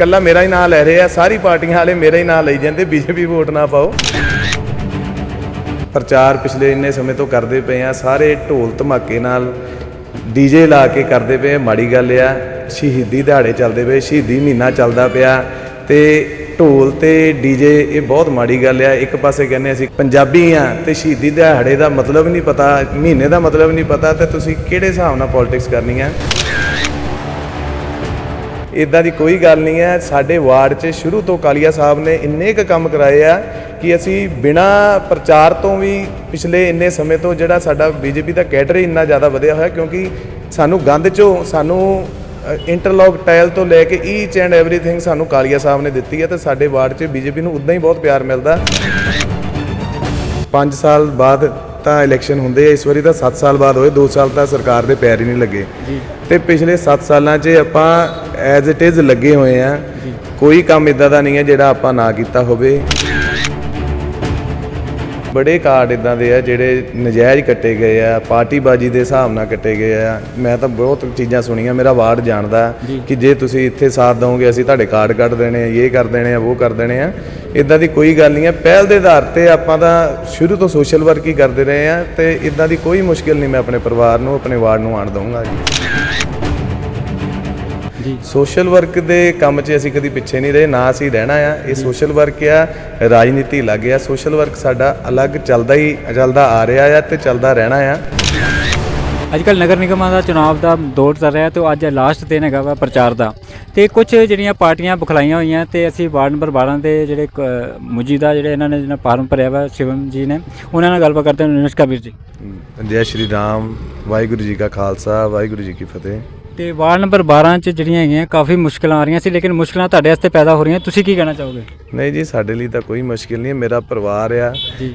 ਕੱਲਾ ਮੇਰਾ ਹੀ ਨਾਂ ਲੈ ਰਹੇ ਆ, ਸਾਰੀ ਪਾਰਟੀਆਂ ਵਾਲੇ ਮੇਰਾ ਹੀ ਨਾਂ ਲਈ ਜਾਂਦੇ, ਬੀਜੇਪੀ ਵੋਟ ਨਾ ਪਾਓ। ਪ੍ਰਚਾਰ ਪਿਛਲੇ ਇੰਨੇ ਸਮੇਂ ਤੋਂ ਕਰਦੇ ਪਏ ਆ, ਸਾਰੇ ਢੋਲ ਧਮਾਕੇ ਨਾਲ ਡੀਜੇ ਲਾ ਕੇ ਕਰਦੇ ਪਏ ਮਾੜੀ ਗੱਲ ਆ, ਸ਼ਹੀਦੀ ਦਿਹਾੜੇ ਚੱਲਦੇ ਪਏ, ਸ਼ਹੀਦੀ ਮਹੀਨਾ ਚੱਲਦਾ ਪਿਆ ਤੇ ਢੋਲ ਤੇ ਡੀਜੇ, ਇਹ ਬਹੁਤ ਮਾੜੀ ਗੱਲ ਆ, ਇੱਕ ਪਾਸੇ ਕਹਿੰਦੇ ਅਸੀਂ ਪੰਜਾਬੀ ਆ ਤੇ ਸ਼ਹੀਦੀ ਦਿਹਾੜੇ ਦਾ ਮਤਲਬ ਨਹੀਂ ਪਤਾ, ਮਹੀਨੇ ਦਾ ਮਤਲਬ ਨਹੀਂ ਪਤਾ, ਤੇ ਤੁਸੀਂ ਕਿਹੜੇ ਹਿਸਾਬ ਨਾਲ ਪੋਲਿਟਿਕਸ ਕਰਨੀ ਆ? ਇਦਾਂ ਦੀ ਕੋਈ ਗੱਲ ਨਹੀਂ ਹੈ। ਸਾਡੇ ਵਾਰਡ 'ਚ ਸ਼ੁਰੂ ਤੋਂ ਕਾਲੀਆ ਸਾਹਿਬ ਨੇ ਇੰਨੇ ਕੁ ਕੰਮ ਕਰਾਏ ਆ ਕਿ ਅਸੀਂ ਬਿਨਾ ਪ੍ਰਚਾਰ ਤੋਂ ਵੀ ਪਿਛਲੇ ਇੰਨੇ ਸਮੇਂ ਤੋਂ ਜਿਹੜਾ ਸਾਡਾ ਬੀਜੇਪੀ ਦਾ ਕੈਡਰ ਇੰਨਾ ਜ਼ਿਆਦਾ ਵਧਿਆ ਹੋਇਆ ਕਿਉਂਕਿ ਸਾਨੂੰ ਗੰਦ 'ਚੋਂ, ਸਾਨੂੰ ਇੰਟਰਲੌਕ ਟਾਇਲ ਤੋਂ ਲੈ ਕੇ ਈਚ ਐਂਡ ਐਵਰੀਥਿੰਗ ਸਾਨੂੰ ਕਾਲੀਆ ਸਾਹਿਬ ਨੇ ਦਿੱਤੀ ਹੈ ਤੇ ਸਾਡੇ ਵਾਰਡ 'ਚ ਬੀਜੇਪੀ ਨੂੰ ਉਦਾਂ ਹੀ ਬਹੁਤ ਪਿਆਰ ਮਿਲਦਾ। 5 ਸਾਲ ਬਾਅਦ ਤਾਂ ਇਲੈਕਸ਼ਨ ਹੁੰਦੇ ਆ, ਇਸ ਵਾਰੀ ਤਾਂ 7 ਸਾਲ ਬਾਅਦ ਹੋਏ 2 ਸਾਲ ਤਾਂ ਸਰਕਾਰ ਦੇ ਪੈਰ ਹੀ ਨਹੀਂ ਲੱਗੇ। ਤੇ ਪਿਛਲੇ 7 ਸਾਲਾਂ 'ਚ ਆਪਾਂ ਐਜ਼ ਇਟ ਇਜ਼ ਲੱਗੇ ਹੋਏ ਆ। ਕੋਈ ਕੰਮ ਇਦਾਂ ਦਾ ਨਹੀਂ ਹੈ ਜਿਹੜਾ ਆਪਾਂ ਨਾ ਕੀਤਾ ਹੋਵੇ। ਬੜੇ ਕਾਰਡ ਇਦਾਂ ਦੇ ਆ ਜਿਹੜੇ ਨਜਾਇਜ਼ ਕੱਟੇ ਗਏ ਆ ਪਾਰਟੀਬਾਜੀ ਦੇ ਹਿਸਾਬ ਨਾਲ ਕੱਟੇ ਗਏ ਆ। ਮੈਂ ਤਾਂ ਬਹੁਤ ਚੀਜ਼ਾਂ ਸੁਣੀਆਂ ਮੇਰਾ ਵਾਰਡ ਜਾਣਦਾ ਕਿ ਜੇ ਤੁਸੀਂ ਇੱਥੇ ਸਾਥ ਦਵੋਗੇ ਅਸੀਂ ਤੁਹਾਡੇ ਕਾਰਡ ਕੱਢ ਦੇਣੇ ਆ ਇਹ ਕਰ ਦੇਣੇ ਆ ਉਹ ਕਰ ਦੇਣੇ ਆ। ਇਦਾਂ ਦੀ ਕੋਈ ਗੱਲ ਨਹੀਂ ਹੈ ਪਹਿਲ ਦੇ ਆਧਾਰ ਤੇ ਆਪਾਂ ਤਾਂ ਸ਼ੁਰੂ ਤੋਂ ਸੋਸ਼ਲ ਵਰਕ ਹੀ ਕਰਦੇ ਰਹੇ ਆ ਤੇ ਇਦਾਂ ਦੀ ਕੋਈ ਮੁਸ਼ਕਿਲ ਨਹੀਂ ਮੈਂ ਆਪਣੇ ਪਰਿਵਾਰ ਨੂੰ ਆਪਣੇ ਵਾਰਡ ਨੂੰ ਆਣ ਦਊਂਗਾ ਜੀ। ਜੀ। ਸੋਸ਼ਲ ਵਰਕ ਦੇ ਕੰਮ 'ਚ ਅਸੀਂ ਕਦੀ ਪਿੱਛੇ ਨਹੀਂ ਰਹੇ ਨਾ ਅਸੀਂ ਰਹਿਣਾ ਆ। ਇਹ ਸੋਸ਼ਲ ਵਰਕ ਆ ਰਾਜਨੀਤੀ ਲੱਗ ਆ। ਸੋਸ਼ਲ ਵਰਕ ਸਾਡਾ ਅਲੱਗ ਚੱਲਦਾ ਹੀ ਚੱਲਦਾ ਆ ਰਿਹਾ ਆ ਤੇ ਚੱਲਦਾ ਰਹਿਣਾ ਆ। ਅੱਜ ਕੱਲ ਨਗਰ ਨਿਗਮਾਂ ਦਾ ਚੁਣਾਵ ਦਾ ਦੌਰ ਚੱਲ ਰਿਹਾ ਤੇ ਅੱਜ ਲਾਸਟ ਦਿਨ ਹੈਗਾ ਵਾ ਪ੍ਰਚਾਰ ਦਾ। ਤੇ ਕੁਝ ਜਿਹੜੀਆਂ ਪਾਰਟੀਆਂ ਬੁਖਲਾਈਆਂ ਹੋਈਆਂ ਤੇ ਅਸੀਂ ਵਾਰਡ ਨੰਬਰ 12 ਦੇ ਜਿਹੜੇ ਕ- ਮੁਜੀਦਾ ਜਿਹੜੇ ਇਹਨਾਂ ਨੇ ਜਿਹੜਾ ਫਾਰਮ ਭਰਿਆ ਵਾ ਸ਼ਿਵਮ ਜੀ ਨੇ ਉਹਨਾਂ ਨਾਲ ਗੱਲਬਾਤ ਕਰਦੇ ਹਾਂ। ਨਮਸਕਾਰ ਵੀਰ ਜੀ। ਜੈ ਸ਼੍ਰੀ ਰਾਮ ਵਾਹਿਗੁਰੂ ਜੀ ਕਾ ਖਾਲਸਾ ਵਾਹਿਗੁਰੂ ਜੀ ਕੀ ਫਤਿਹ। ਤੇ ਵਾਰਡ ਨੰਬਰ 12 ਚ ਜਿਹੜੀਆਂ ਹੈਗੀਆਂ ਕਾਫੀ ਮੁਸ਼ਕਲਾਂ ਆ ਰਹੀਆਂ ਸੀ ਲੇਕਿਨ ਮੁਸ਼ਕਲਾਂ ਤੁਹਾਡੇ ਵਾਸਤੇ ਪੈਦਾ ਹੋ ਰਹੀਆਂ। ਤੁਸੀਂ ਕੀ ਕਹਿਣਾ ਚਾਹੋਗੇ? ਨਹੀਂ ਜੀ ਸਾਡੇ ਲਈ ਤਾਂ ਕੋਈ ਮੁਸ਼ਕਿਲ ਨਹੀਂ ਹੈ। ਮੇਰਾ ਪਰਿਵਾਰ ਆ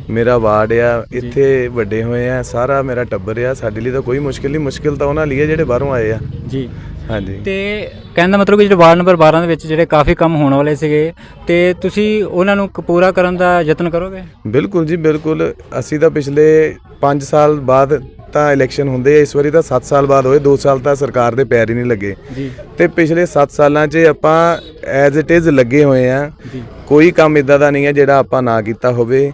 ਮੇਰਾ ਵਾਰਡ ਆ ਇੱਥੇ ਵੱਡੇ ਹੋਏ ਆ ਸਾਰਾ ਮੇਰਾ ਟੱਬਰ ਆ। ਸਾਡੇ ਲਈ ਤਾਂ ਕੋਈ ਮੁਸ਼ਕਿਲ ਨਹੀਂ। ਮੁਸ਼ਕਿਲ ਤਾਂ ਉਹਨਾਂ ਲਈ ਹੈ ਜਿਹੜੇ ਬਾਹਰੋਂ ਆਏ ਆ। ਜੀ। ਹਾਂਜੀ। ਤੇ ਕਹਿਣ ਦਾ ਮਤਲਬ ਕਿ ਜਿਹੜੇ ਵਾਰਡ ਨੰਬਰ 12 ਦੇ ਵਿੱਚ ਜਿਹੜੇ ਕਾਫੀ ਕੰਮ ਹੋਣ ਵਾਲੇ ਸੀਗੇ ਤੇ ਤੁਸੀਂ ਉਹਨਾਂ ਨੂੰ ਪੂਰਾ ਕਰਨ ਦਾ ਯਤਨ ਕਰੋਗੇ? ਬਿਲਕੁਲ ਜੀ ਬਿਲਕੁਲ। ਅਸੀਂ ਤਾਂ ਪਿਛਲੇ 5 ਸਾਲ ਬਾਅਦ ਤਾਂ ਇਲੈਕਸ਼ਨ ਹੁੰਦੇ ਆ ਇਸ ਵਾਰੀ ਤਾਂ 7 ਸਾਲ ਬਾਅਦ ਹੋਏ 2 ਸਾਲ ਤਾਂ ਸਰਕਾਰ ਦੇ ਪੈਰ ਹੀ ਨਹੀਂ ਲੱਗੇ। ਤੇ ਪਿਛਲੇ 7 ਸਾਲਾਂ 'ਚ ਆਪਾਂ ਐਜ਼ ਇਟ ਇਜ਼ ਲੱਗੇ ਹੋਏ ਆ। ਕੋਈ ਕੰਮ ਇਦਾਂ ਦਾ ਨਹੀਂ ਹੈ ਜਿਹੜਾ ਆਪਾਂ ਨਾ ਕੀਤਾ ਹੋਵੇ।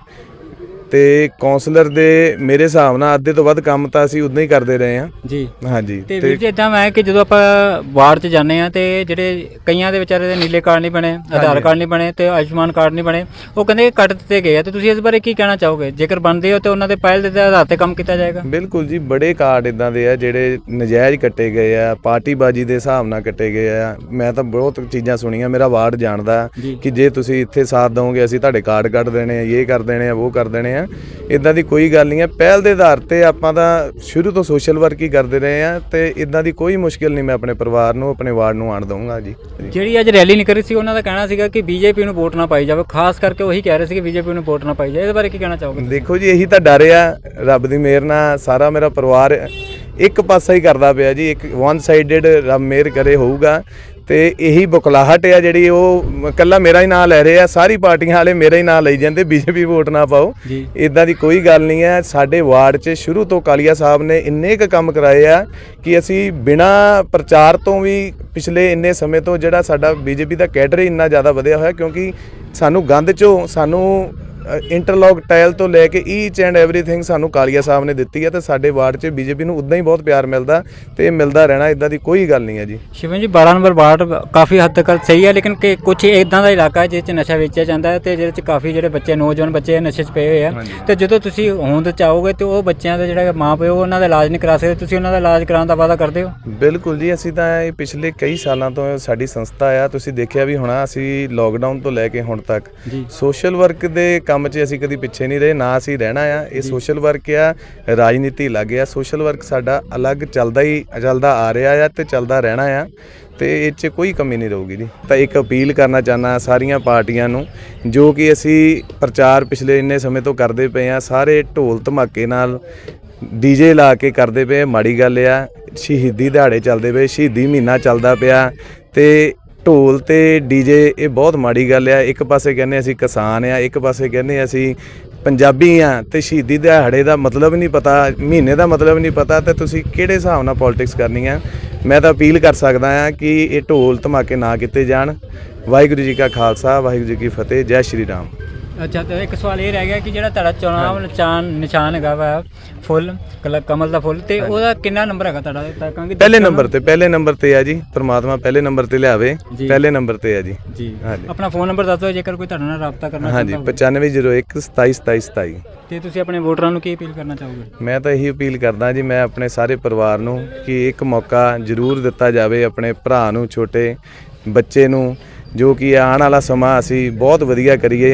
ਤੇ ਕਾਉਂਸਲਰ ਦੇ ਮੇਰੇ ਹਿਸਾਬ ਨਾਲ ਅੱਧੇ ਤੋਂ ਵੱਧ ਕੰਮ ਤਾਂ ਅਸੀਂ ਉਦਾਂ ਹੀ ਕਰਦੇ ਰਹੇ ਹਾਂ। ਜੀ। ਹਾਂਜੀ ਤੇ ਵੀਰ ਜੀ ਇਦਾਂ ਮੈਂ ਕਿ ਜਦੋਂ ਆਪਾਂ ਵਾਰਡ 'ਚ ਜਾਂਦੇ ਆ ਤੇ ਜਿਹੜੇ ਕਈਆਂ ਦੇ ਵਿਚਾਰੇ ਦੇ ਨੀਲੇ ਕਾਰਡ ਨਹੀਂ ਬਣੇ ਆਧਾਰ ਕਾਰਡ ਨਹੀਂ ਬਣੇ ਤੇ ਆਯੁਸ਼ਮਾਨ ਕਾਰਡ ਨਹੀਂ ਬਣੇ ਉਹ ਕਹਿੰਦੇ ਕਿ ਕੱਟ ਦਿੱਤੇ ਗਏ ਆ। ਤੇ ਤੁਸੀਂ ਇਸ ਬਾਰੇ ਕੀ ਕਹਿਣਾ ਚਾਹੋਗੇ? ਜੇਕਰ ਬਣਦੇ ਹੋ ਤੇ ਉਹਨਾਂ ਦੇ ਪਹਿਲ ਦੇ ਆਧਾਰ ਤੇ ਕੰਮ ਕੀਤਾ ਜਾਏਗਾ। ਬਿਲਕੁਲ ਜੀ ਬੜੇ ਕਾਰਡ ਇਦਾਂ ਦੇ ਆ ਜਿਹੜੇ ਨਜਾਇਜ਼ ਕੱਟੇ ਗਏ ਆ ਪਾਰਟੀਬਾਜੀ ਦੇ ਹਿਸਾਬ ਨਾਲ ਕੱਟੇ ਗਏ ਆ। ਮੈਂ ਤਾਂ ਬਹੁਤ ਚੀਜ਼ਾਂ ਸੁਣੀਆਂ ਮੇਰਾ ਵਾਰਡ ਜਾਣਦਾ। ਕਿ ਜੇ ਤੁਸੀਂ ਇੱਥੇ ਸਾਥ ਦਵੋਗੇ ਅਸੀਂ ਤੁਹਾਡੇ ਕਾਰਡ ਕੱਢ ਦੇਣੇ ਆ ਇਹ ਕਰ ਦੇਣੇ ਆ ਉਹ ਕਰ ਦੇਣੇ ਆ। ਇਦਾਂ ਦੀ ਕੋਈ ਗੱਲ ਨਹੀਂ ਹੈ ਪਹਿਲ ਦੇ ਆਧਾਰ ਤੇ ਆਪਾਂ ਤਾਂ ਸ਼ੁਰੂ ਤੋਂ ਸੋਸ਼ਲ ਵਰਕ ਹੀ ਕਰਦੇ ਰਹੇ ਆ ਤੇ ਇਦਾਂ ਦੀ ਕੋਈ ਮੁਸ਼ਕਿਲ ਨਹੀਂ ਮੈਂ ਆਪਣੇ ਪਰਿਵਾਰ ਨੂੰ ਆਪਣੇ ਵਾਰਡ ਨੂੰ ਆਣ ਦਊਂਗਾ ਜੀ। ਜਿਹੜੀ ਅੱਜ ਰੈਲੀ ਨਿਕਲੀ ਸੀ ਉਹਨਾਂ ਦਾ ਕਹਿਣਾ ਸੀਗਾ ਕਿ ਬੀਜੇਪੀ ਨੂੰ ਵੋਟ ਨਾ ਪਾਈ ਜਾਵੇ। ਖਾਸ ਕਰਕੇ ਉਹੀ ਕਹਿ ਰਹੇ ਸੀ ਕਿ ਬੀਜੇਪੀ ਨੂੰ ਵੋਟ ਨਾ ਪਾਈ ਜਾਵੇ। ਇਹਦੇ ਬਾਰੇ ਕੀ ਕਹਿਣਾ ਚਾਹੋਗੇ ਦੇਖੋ ਜੀ ਇਹੀ ਤਾਂ ਡਰ ਆ। ਰੱਬ ਦੀ ਮਿਹਰ ਨਾਲ ਸਾਰਾ ਮੇਰਾ ਪਰਿਵਾਰ ਇੱਕ ਪਾਸਾ ਹੀ ਕਰਦਾ ਪਿਆ ਜੀ ਇੱਕ ਵਨ ਸਾਈਡਡ ਰੱਬ ਮਿਹਰ ਕਰੇ ਹੋਊਗਾ। ਤੇ ਇਹੀ ਬੁਕਲਾਹਟ ਆ ਜਿਹੜੀ ਉਹ ਕੱਲਾ ਮੇਰਾ ਹੀ ਨਾਂ ਲੈ ਰਹੇ ਆ ਸਾਰੀ ਪਾਰਟੀਆਂ ਵਾਲੇ ਮੇਰਾ ਹੀ ਨਾਂ ਲਈ ਜਾਂਦੇ ਬੀਜੇਪੀ ਵੋਟ ਨਾ ਪਾਓ। ਇਦਾਂ ਦੀ ਕੋਈ ਗੱਲ ਨਹੀਂ ਹੈ ਸਾਡੇ ਵਾਰਡ 'ਚ ਸ਼ੁਰੂ ਤੋਂ ਕਾਲੀਆ ਸਾਹਿਬ ਨੇ ਇੰਨੇ ਕੁ ਕੰਮ ਕਰਾਏ ਆ ਕਿ ਅਸੀਂ ਬਿਨਾ ਪ੍ਰਚਾਰ ਤੋਂ ਵੀ ਪਿਛਲੇ ਇੰਨੇ ਸਮੇਂ ਤੋਂ ਜਿਹੜਾ ਸਾਡਾ ਬੀਜੇਪੀ ਦਾ ਕੈਡਰ ਇੰਨਾ ਜ਼ਿਆਦਾ ਵਧਿਆ ਹੋਇਆ ਕਿਉਂਕਿ ਸਾਨੂੰ ਗੰਦ 'ਚੋਂ ਸਾਨੂੰ ਇੰਟਰਲੌਕ ਟਾਇਲ ਤੋਂ ਲੈ ਕੇ ਈਚ ਐਂਡ ਐਵਰੀਥਿੰਗ ਸਾਨੂੰ ਕਾਲੀਆ ਸਾਹਿਬ ਨੇ ਦਿੱਤੀ ਹੈ ਤੇ ਸਾਡੇ ਵਾਰਡ 'ਚ ਬੀਜੇਪੀ ਨੂੰ ਉਦਾਂ ਹੀ ਬਹੁਤ ਪਿਆਰ ਮਿਲਦਾ ਤੇ ਇਹ ਮਿਲਦਾ ਰਹਿਣਾ ਇਦਾਂ ਦੀ ਕੋਈ ਗੱਲ ਨਹੀਂ ਹੈ ਜੀ। ਸ਼ਿਵਨ ਜੀ 12 ਨੰਬਰ ਵਾਰਡ ਕਾਫੀ ਹੱਦ ਤੱਕ ਸਹੀ ਹੈ ਲੇਕਿਨ ਕਿ ਕੁਝ ਇਦਾਂ ਦਾ ਇਲਾਕਾ ਹੈ ਜਿਸ 'ਚ ਨਸ਼ਾ ਵੇਚਿਆ ਜਾਂਦਾ ਹੈ ਤੇ ਜਿਹਦੇ 'ਚ ਕਾਫੀ ਜਿਹੜੇ ਬੱਚੇ ਨੌਜਵਾਨ ਬੱਚੇ ਨਸ਼ੇ 'ਚ ਪਏ ਹੋਏ ਆ। ਤੇ ਜਦੋਂ ਤੁਸੀਂ ਹੋਂਦ ਚਾਹੋਗੇ ਤੇ ਉਹ ਬੱਚਿਆਂ ਦਾ ਜਿਹੜਾ ਮਾਂ ਪਿਓ ਉਹਨਾਂ ਦਾ ਇਲਾਜ ਨਹੀਂ ਕਰਾ ਸਕਦੇ ਤੁਸੀਂ ਉਹਨਾਂ ਦਾ ਇਲਾਜ ਕਰਾਉਣ ਦਾ ਵਾਅਦਾ ਕਰਦੇ ਹੋ? ਬਿਲਕੁਲ ਜੀ ਅਸੀਂ ਤਾਂ ਇਹ ਪਿਛਲੇ ਕਈ ਸਾਲਾਂ ਤੋਂ ਸਾਡੀ ਸੰਸਥਾ ਆ। ਤੁਸੀਂ ਦੇਖਿਆ ਵੀ ਹੋਣਾ ਅਸੀਂ ਲੋਕਡਾਊਨ ਤੋਂ ਲੈ ਕੇ ਹੁਣ ਤੱਕ ਸੋਸ਼ਲ ਵਰਕ ਦੇ ਕੰਮ 'ਚ ਅਸੀਂ ਕਦੀ ਪਿੱਛੇ ਨਹੀਂ ਰਹੇ ਨਾ ਅਸੀਂ ਰਹਿਣਾ ਆ। ਇਹ ਸੋਸ਼ਲ ਵਰਕ ਆ ਰਾਜਨੀਤੀ ਲੱਗ ਆ। ਸੋਸ਼ਲ ਵਰਕ ਸਾਡਾ ਅਲੱਗ ਚੱਲਦਾ ਹੀ ਚੱਲਦਾ ਆ ਰਿਹਾ ਆ ਤੇ ਚੱਲਦਾ ਰਹਿਣਾ ਆ ਤੇ ਇਹ 'ਚ ਕੋਈ ਕਮੀ ਨਹੀਂ ਰਹੂਗੀ ਜੀ। ਤਾਂ ਇੱਕ ਅਪੀਲ ਕਰਨਾ ਚਾਹਨਾ ਸਾਰੀਆਂ ਪਾਰਟੀਆਂ ਨੂੰ ਜੋ ਕਿ ਅਸੀਂ ਪ੍ਰਚਾਰ ਪਿਛਲੇ ਇੰਨੇ ਸਮੇਂ ਤੋਂ ਕਰਦੇ ਪਏ ਆ ਸਾਰੇ ਢੋਲ ਧਮਾਕੇ ਨਾਲ ਡੀਜੇ ਲਾ ਕੇ ਕਰਦੇ ਪਏ ਮਾੜੀ ਗੱਲ ਆ ਸ਼ਹੀਦੀ ਦਿਹਾੜੇ ਚੱਲਦੇ ਪਏ ਸ਼ਹੀਦੀ ਮਹੀਨਾ ਚੱਲਦਾ ਪਿਆ ਤੇ ਢੋਲ ਤੇ ਡੀਜੇ ਇਹ ਬਹੁਤ ਮਾੜੀ ਗੱਲ ਆ। ਇੱਕ ਪਾਸੇ ਕਹਿੰਦੇ ਅਸੀਂ ਕਿਸਾਨ ਆ, ਇੱਕ ਪਾਸੇ ਕਹਿੰਦੇ ਅਸੀਂ ਪੰਜਾਬੀ ਆ ਤੇ ਸ਼ਹੀਦੀ ਦਿਹਾੜੇ ਦਾ ਮਤਲਬ ਨਹੀਂ ਪਤਾ, ਮਹੀਨੇ ਦਾ ਮਤਲਬ ਨਹੀਂ ਪਤਾ ਤੇ ਤੁਸੀਂ ਕਿਹੜੇ ਹਿਸਾਬ ਨਾਲ ਪੋਲਿਟਿਕਸ ਕਰਨੀ ਆ? ਮੈਂ ਤਾਂ ਅਪੀਲ ਕਰ ਸਕਦਾ ਆ ਕਿ ਇਹ ਢੋਲ ਧਮਾਕੇ ਨਾ ਕੀਤੇ ਜਾਣ। ਵਾਹਿਗੁਰੂ ਜੀ ਕਾ ਖਾਲਸਾ, ਵਾਹਿਗੁਰੂ ਜੀ ਕੀ ਫਤਿਹ, ਜੈ ਸ਼੍ਰੀ ਰਾਮ। ਅੱਛਾ ਤੇ ਇੱਕ ਸਵਾਲ ਇਹ ਰਹਿ ਗਿਆ ਕਿ ਜਿਹੜਾ ਤੁਹਾਡਾ ਚੁਣਾਵ ਨਿਸ਼ਾਨ ਨਿਸ਼ਾਨ ਹੈਗਾ ਵਾ ਫੁੱਲ ਕਲ- ਕਮਲ ਦਾ ਫੁੱਲ ਤੇ ਉਹਦਾ ਕਿੰਨਾ ਨੰਬਰ ਹੈਗਾ ਤੁਹਾਡਾ? ਤਾਂ ਕਹਾਂਗੇ ਪਹਿਲੇ ਨੰਬਰ। ਤੇ ਪਹਿਲੇ ਨੰਬਰ ਤੇ ਆ ਜੀ ਪ੍ਰਮਾਤਮਾ ਪਹਿਲੇ ਨੰਬਰ ਤੇ ਲਿਆਵੇ ਜੀ। ਪਹਿਲੇ ਨੰਬਰ ਤੇ ਆ ਜੀ। ਜੀ। ਹਾਂਜੀ। ਆਪਣਾ ਫੋਨ ਨੰਬਰ ਦੱਸ ਦਿਓ ਜੇਕਰ ਕੋਈ ਤੁਹਾਡੇ ਨਾਲ ਰਾਬਤਾ ਕਰਨਾ ਹਾਂਜੀ ਚਾਹੁੰਦਾ 9501 272727 ਤੇ ਤੁਸੀਂ ਆਪਣੇ ਵੋਟਰਾਂ ਨੂੰ ਕੀ ਅਪੀਲ ਕਰਨਾ ਚਾਹੋਗੇ? ਮੈਂ ਤਾਂ ਇਹੀ ਅਪੀਲ ਕਰਦਾ ਜੀ ਮੈਂ ਆਪਣੇ ਸਾਰੇ ਪਰਿਵਾਰ ਨੂੰ ਕਿ ਇੱਕ ਮੌਕਾ ਜ਼ਰੂਰ ਦਿੱਤਾ ਜਾਵੇ ਆਪਣੇ ਭਰਾ ਨੂੰ ਛੋਟੇ ਬੱਚੇ ਨੂੰ ਜੋ ਕਿ ਆਉਣ ਵਾਲਾ ਸਮਾਂ ਅਸੀਂ ਬਹੁਤ ਵਧੀਆ ਕਰੀਏ।